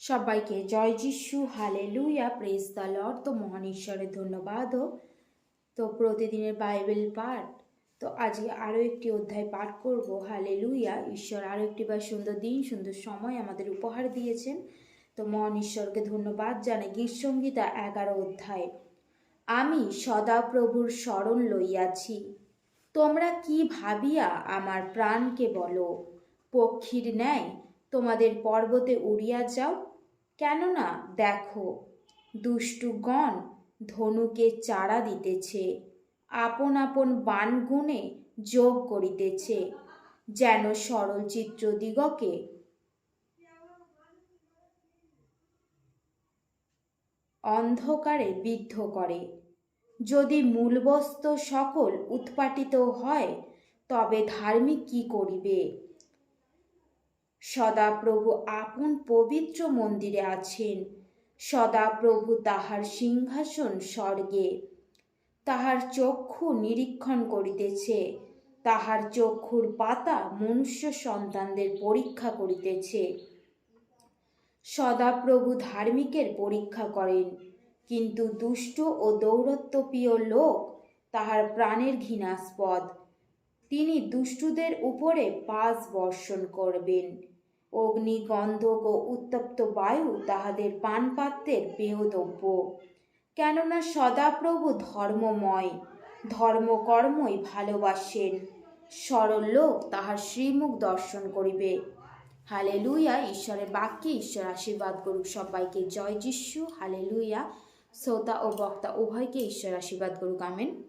সবাইকে জয় যিশু হালে লুইয়া প্রেস দ্য লর্ড তো মহান ঈশ্বরের ধন্যবাদ তো প্রতিদিনের বাইবেল পাঠ। তো আজকে আরও একটি অধ্যায় পাঠ করব। হালে লুইয়া ঈশ্বর আরও একটি বার সুন্দর দিন, সুন্দর সময় আমাদের উপহার দিয়েছেন। তো মহান ঈশ্বরকে ধন্যবাদ জানাই। গীতসংগীতা এগারো অধ্যায়। আমি সদাপ্রভুর স্মরণ লইয়াছি। তোমরা কি ভাবিয়া আমার প্রাণকে বলো? পক্ষীর ন্যায় তোমাদের পর্বতে উড়িয়া যাও। কেননা দেখো দুষ্টুগণ ধনুকে চারা দিতেছে, আপন আপন বান বানগুণে যোগ করিতেছে, যেন সরল চিত্রদিগকে অন্ধকারে বিদ্ধ করে। যদি মূলবস্ত সকল উৎপাটিত হয়, তবে ধার্মিক কি করিবে? সদাপ্রভু আপন পবিত্র মন্দিরে আছেন। সদাপ্রভু তাহার সিংহাসন স্বর্গে। তাহার চক্ষু নিরীক্ষণ করিতেছে। তাহার চক্ষুর পাতা মনুষ্য সন্তানদের পরীক্ষা করিতেছে। সদাপ্রভু ধার্মিকের পরীক্ষা করেন। কিন্তু দুষ্ট ও দৌরত্বপ্রিয় লোক তাহার প্রাণের ঘৃণাস্পদ। তিনি দুষ্টুদের উপরে পাশ বর্ষণ করবেন। অগ্নি গন্ধক ও উত্তপ্ত বায়ু তাহাদের পানপাত্রের পেয়দ্রব্য কেননা সদাপ্রভু ধর্মময়, ধর্মকর্মই ভালোবাসেন। সরল লোক তাহার শ্রীমুখ দর্শন করিবে। হালে লুইয়া ঈশ্বরের বাক্যে ঈশ্বর আশীর্বাদ করুক সবাইকে। জয় যিশু হালে লুইয়া শ্রোতা ও বক্তা উভয়কে ঈশ্বর আশীর্বাদ করুক। আমেন।